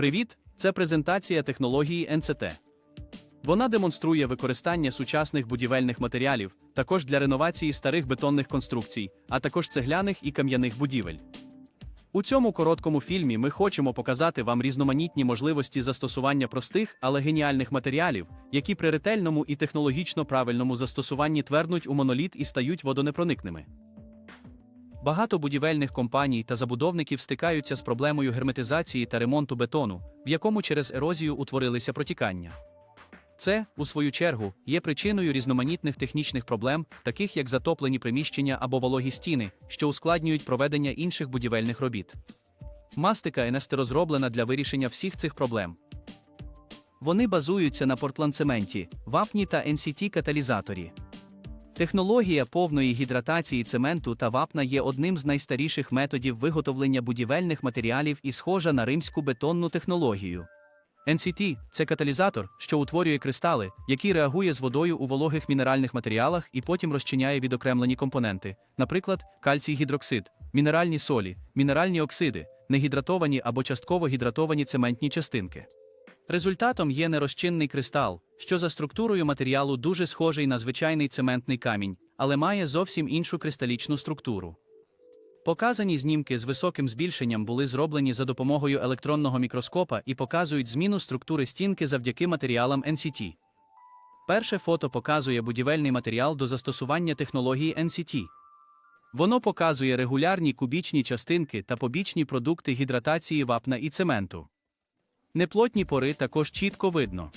Привіт! Це презентація технології НЦТ. Вона демонструє використання сучасних будівельних матеріалів, також для реновації старих бетонних конструкцій, а також цегляних і кам'яних будівель. У цьому короткому фільмі ми хочемо показати вам різноманітні можливості застосування простих, але геніальних матеріалів, які при ретельному і технологічно правильному застосуванні тверднуть у моноліт і стають водонепроникними. Багато будівельних компаній та забудовників стикаються з проблемою герметизації та ремонту бетону, в якому через ерозію утворилися протікання. Це, у свою чергу, є причиною різноманітних технічних проблем, таких як затоплені приміщення або вологі стіни, що ускладнюють проведення інших будівельних робіт. Мастика НСТ розроблена для вирішення всіх цих проблем. Вони базуються на портландцементі, вапні та NCT каталізаторі. Технологія повної гідратації цементу та вапна є одним з найстаріших методів виготовлення будівельних матеріалів і схожа на римську бетонну технологію. NCT – це каталізатор, що утворює кристали, який реагує з водою у вологих мінеральних матеріалах і потім розчиняє відокремлені компоненти, наприклад, кальцій гідроксид, мінеральні солі, мінеральні оксиди, негідратовані або частково гідратовані цементні частинки. Результатом є нерозчинний кристал, що за структурою матеріалу дуже схожий на звичайний цементний камінь, але має зовсім іншу кристалічну структуру. Показані знімки з високим збільшенням були зроблені за допомогою електронного мікроскопа і показують зміну структури стінки завдяки матеріалам NCT. Перше фото показує будівельний матеріал до застосування технології NCT. Воно показує регулярні кубічні частинки та побічні продукти гідратації вапна і цементу. Неплотні пори також чітко видно.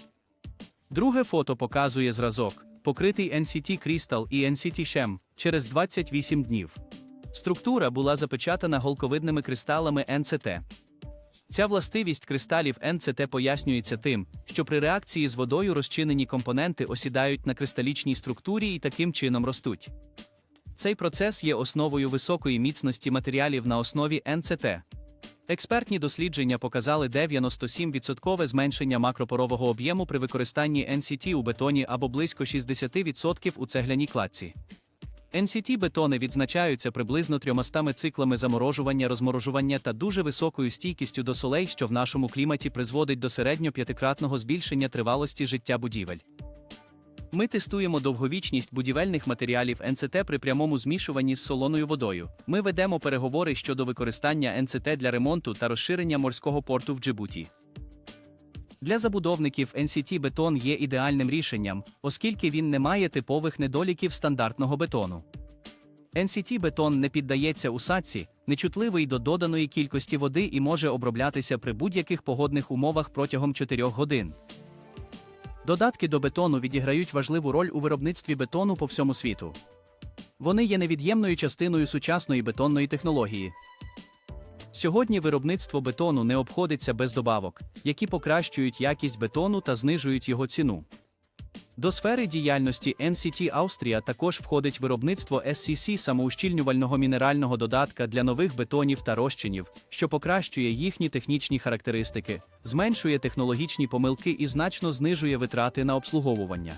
Друге фото показує зразок, покритий NCT Crystal і NCT Shem через 28 днів. Структура була запечатана голковидними кристалами НЦТ. Ця властивість кристалів НЦТ пояснюється тим, що при реакції з водою розчинені компоненти осідають на кристалічній структурі і таким чином ростуть. Цей процес є основою високої міцності матеріалів на основі НЦТ. Експертні дослідження показали 97% зменшення макропорового об'єму при використанні NCT у бетоні або близько 60% у цегляній кладці. NCT бетони відзначаються приблизно 300 циклами заморожування, розморожування та дуже високою стійкістю до солей, що в нашому кліматі призводить до середньо п'ятикратного збільшення тривалості життя будівель. Ми тестуємо довговічність будівельних матеріалів НЦТ при прямому змішуванні з солоною водою. Ми ведемо переговори щодо використання НЦТ для ремонту та розширення морського порту в Джибуті. Для забудовників NCT бетон є ідеальним рішенням, оскільки він не має типових недоліків стандартного бетону. NCT бетон не піддається усадці, нечутливий до доданої кількості води і може оброблятися при будь-яких погодних умовах протягом 4 годин. Додатки до бетону відіграють важливу роль у виробництві бетону по всьому світу. Вони є невід'ємною частиною сучасної бетонної технології. Сьогодні виробництво бетону не обходиться без добавок, які покращують якість бетону та знижують його ціну. До сфери діяльності NCT Австрія також входить виробництво SCC самоущільнювального мінерального додатка для нових бетонів та розчинів, що покращує їхні технічні характеристики, зменшує технологічні помилки і значно знижує витрати на обслуговування.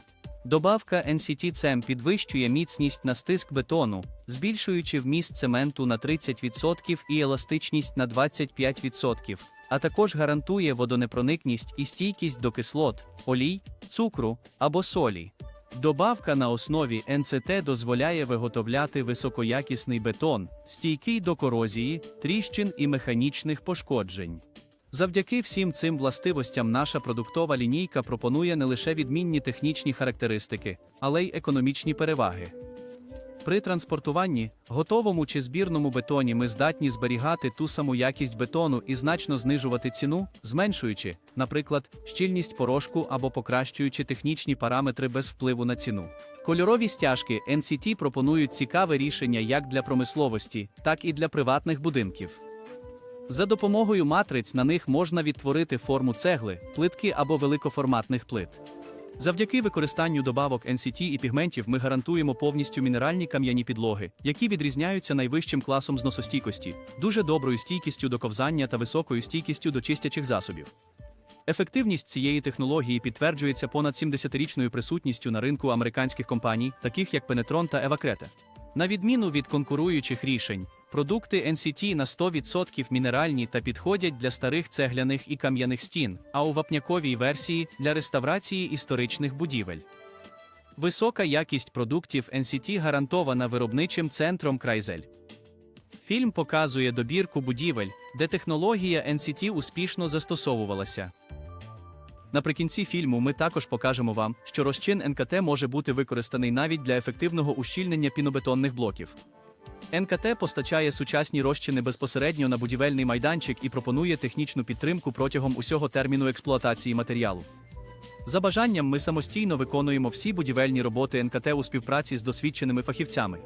Добавка NCT CEM підвищує міцність на стиск бетону, збільшуючи вміст цементу на 30% і еластичність на 25%, а також гарантує водонепроникність і стійкість до кислот, олій, цукру або солі. Добавка на основі НЦТ дозволяє виготовляти високоякісний бетон, стійкий до корозії, тріщин і механічних пошкоджень. Завдяки всім цим властивостям наша продуктова лінійка пропонує не лише відмінні технічні характеристики, але й економічні переваги. При транспортуванні, готовому чи збірному бетоні ми здатні зберігати ту саму якість бетону і значно знижувати ціну, зменшуючи, наприклад, щільність порошку або покращуючи технічні параметри без впливу на ціну. Кольорові стяжки NCT пропонують цікаве рішення як для промисловості, так і для приватних будинків. За допомогою матриць на них можна відтворити форму цегли, плитки або великоформатних плит. Завдяки використанню добавок NCT і пігментів ми гарантуємо повністю мінеральні кам'яні підлоги, які відрізняються найвищим класом зносостійкості, дуже доброю стійкістю до ковзання та високою стійкістю до чистячих засобів. Ефективність цієї технології підтверджується понад 70-річною присутністю на ринку американських компаній, таких як Penetron та Evacrete. На відміну від конкуруючих рішень, Продукти NCT на 100% мінеральні та підходять для старих цегляних і кам'яних стін, а у вапняковій версії для реставрації історичних будівель. Висока якість продуктів NCT гарантована виробничим центром Крайзель. Фільм показує добірку будівель, де технологія NCT успішно застосовувалася. Наприкінці фільму ми також покажемо вам, що розчин НКТ може бути використаний навіть для ефективного ущільнення пінобетонних блоків. НКТ постачає сучасні розчини безпосередньо на будівельний майданчик і пропонує технічну підтримку протягом усього терміну експлуатації матеріалу. За бажанням ми самостійно виконуємо всі будівельні роботи НКТ у співпраці з досвідченими фахівцями.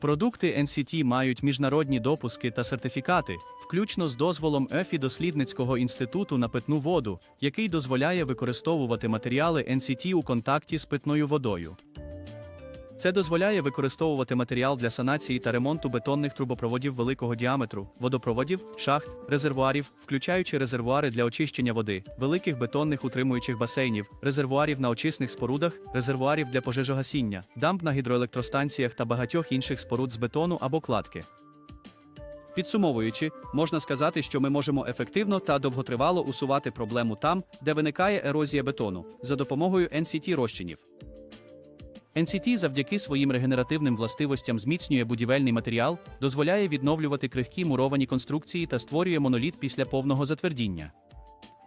Продукти NCT мають міжнародні допуски та сертифікати, включно з дозволом ЕФІ Дослідницького інституту на питну воду, який дозволяє використовувати матеріали NCT у контакті з питною водою. Це дозволяє використовувати матеріал для санації та ремонту бетонних трубопроводів великого діаметру, водопроводів, шахт, резервуарів, включаючи резервуари для очищення води, великих бетонних утримуючих басейнів, резервуарів на очисних спорудах, резервуарів для пожежогасіння, дамб на гідроелектростанціях та багатьох інших споруд з бетону або кладки. Підсумовуючи, можна сказати, що ми можемо ефективно та довготривало усувати проблему там, де виникає ерозія бетону, за допомогою NCT розчинів. NCT завдяки своїм регенеративним властивостям зміцнює будівельний матеріал, дозволяє відновлювати крихкі муровані конструкції та створює моноліт після повного затвердіння.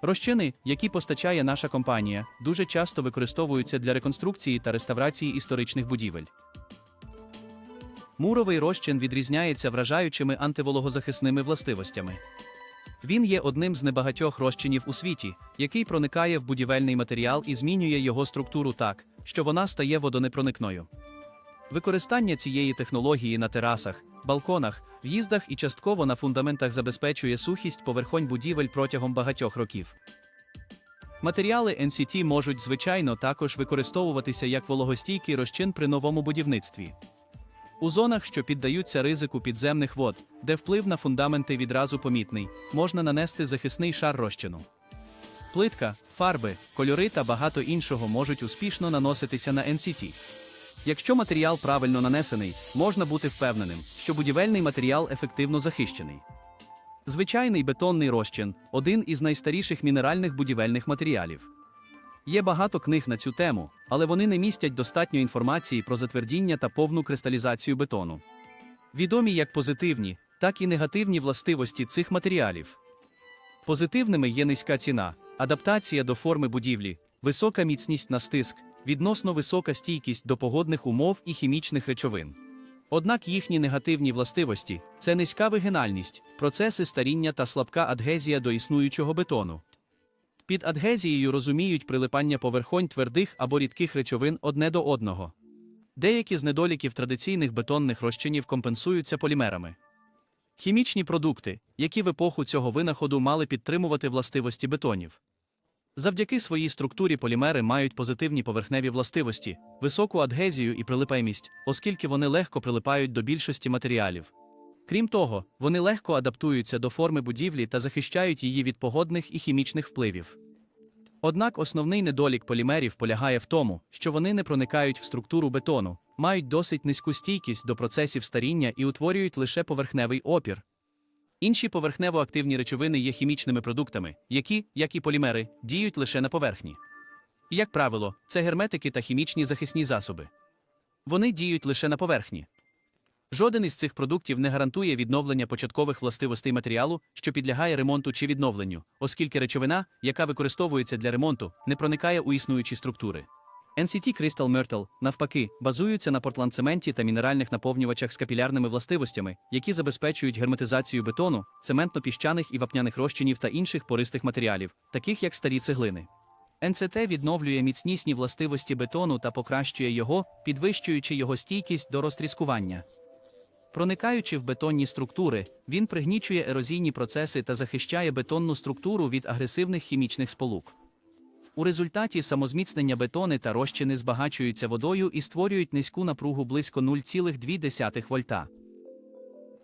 Розчини, які постачає наша компанія, дуже часто використовуються для реконструкції та реставрації історичних будівель. Муровий розчин відрізняється вражаючими антивологозахисними властивостями. Він є одним з небагатьох розчинів у світі, який проникає в будівельний матеріал і змінює його структуру так, що вона стає водонепроникною. Використання цієї технології на терасах, балконах, в'їздах і частково на фундаментах забезпечує сухість поверхонь будівель протягом багатьох років. Матеріали NCT можуть, звичайно, також використовуватися як вологостійкий розчин при новому будівництві. У зонах, що піддаються ризику підземних вод, де вплив на фундаменти відразу помітний, можна нанести захисний шар розчину. Плитка, фарби, кольори та багато іншого можуть успішно наноситися на NCT. Якщо матеріал правильно нанесений, можна бути впевненим, що будівельний матеріал ефективно захищений. Звичайний бетонний розчин один із найстаріших мінеральних будівельних матеріалів. Є багато книг на цю тему, але вони не містять достатньо інформації про затвердіння та повну кристалізацію бетону. Відомі як позитивні, так і негативні властивості цих матеріалів. Позитивними є низька ціна, адаптація до форми будівлі, висока міцність на стиск, відносно висока стійкість до погодних умов і хімічних речовин. Однак їхні негативні властивості це низька вигинальність, процеси старіння та слабка адгезія до існуючого бетону. Під адгезією розуміють прилипання поверхонь твердих або рідких речовин одне до одного. Деякі з недоліків традиційних бетонних розчинів компенсуються полімерами. Хімічні продукти, які в епоху цього винаходу мали підтримувати властивості бетонів. Завдяки своїй структурі полімери мають позитивні поверхневі властивості, високу адгезію і прилипаємість, оскільки вони легко прилипають до більшості матеріалів. Крім того, вони легко адаптуються до форми будівлі та захищають її від погодних і хімічних впливів. Однак основний недолік полімерів полягає в тому, що вони не проникають в структуру бетону, мають досить низьку стійкість до процесів старіння і утворюють лише поверхневий опір. Інші поверхнево-активні речовини є хімічними продуктами, які, як і полімери, діють лише на поверхні. Як правило, це герметики та хімічні захисні засоби. Вони діють лише на поверхні. Жоден із цих продуктів не гарантує відновлення початкових властивостей матеріалу, що підлягає ремонту чи відновленню, оскільки речовина, яка використовується для ремонту, не проникає у існуючі структури. NCT Crystal Myrtle, навпаки, базуються на портландцементі та мінеральних наповнювачах з капілярними властивостями, які забезпечують герметизацію бетону, цементно-піщаних і вапняних розчинів та інших пористих матеріалів, таких як старі цеглини. НЦТ відновлює міцнісні властивості бетону та покращує його, підвищуючи його стійкість до розтріскування. Проникаючи в бетонні структури, він пригнічує ерозійні процеси та захищає бетонну структуру від агресивних хімічних сполук. У результаті самозміцнення бетони та розчини збагачуються водою і створюють низьку напругу близько 0,2 вольта.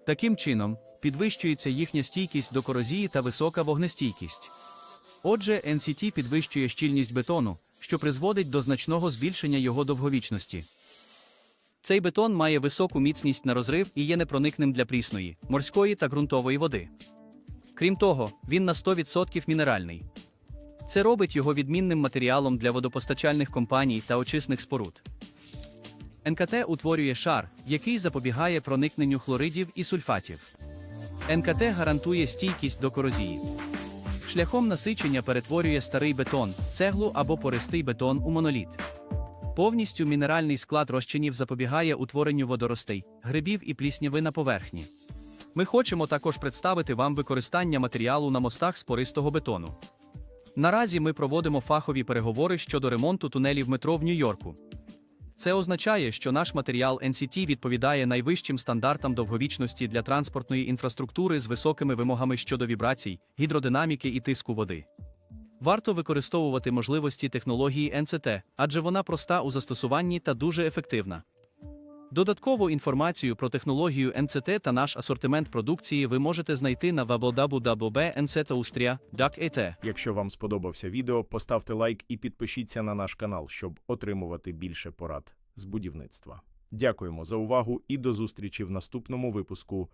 Таким чином, підвищується їхня стійкість до корозії та висока вогнестійкість. Отже, NCT підвищує щільність бетону, що призводить до значного збільшення його довговічності. Цей бетон має високу міцність на розрив і є непроникним для прісної, морської та ґрунтової води. Крім того, він на 100% мінеральний. Це робить його відмінним матеріалом для водопостачальних компаній та очисних споруд. НКТ утворює шар, який запобігає проникненню хлоридів і сульфатів. НКТ гарантує стійкість до корозії. Шляхом насичення перетворює старий бетон, цеглу або пористий бетон у моноліт. Повністю мінеральний склад розчинів запобігає утворенню водоростей, грибів і плісняви на поверхні. Ми хочемо також представити вам використання матеріалу на мостах з пористого бетону. Наразі ми проводимо фахові переговори щодо ремонту тунелів метро в Нью-Йорку. Це означає, що наш матеріал NCT відповідає найвищим стандартам довговічності для транспортної інфраструктури з високими вимогами щодо вібрацій, гідродинаміки і тиску води. Варто використовувати можливості технології NCT, адже вона проста у застосуванні та дуже ефективна. Додаткову інформацію про технологію NCT та наш асортимент продукції ви можете знайти на www.nctaustria.at. Якщо вам сподобався відео, поставте лайк і підпишіться на наш канал, щоб отримувати більше порад з будівництва. Дякуємо за увагу і до зустрічі в наступному випуску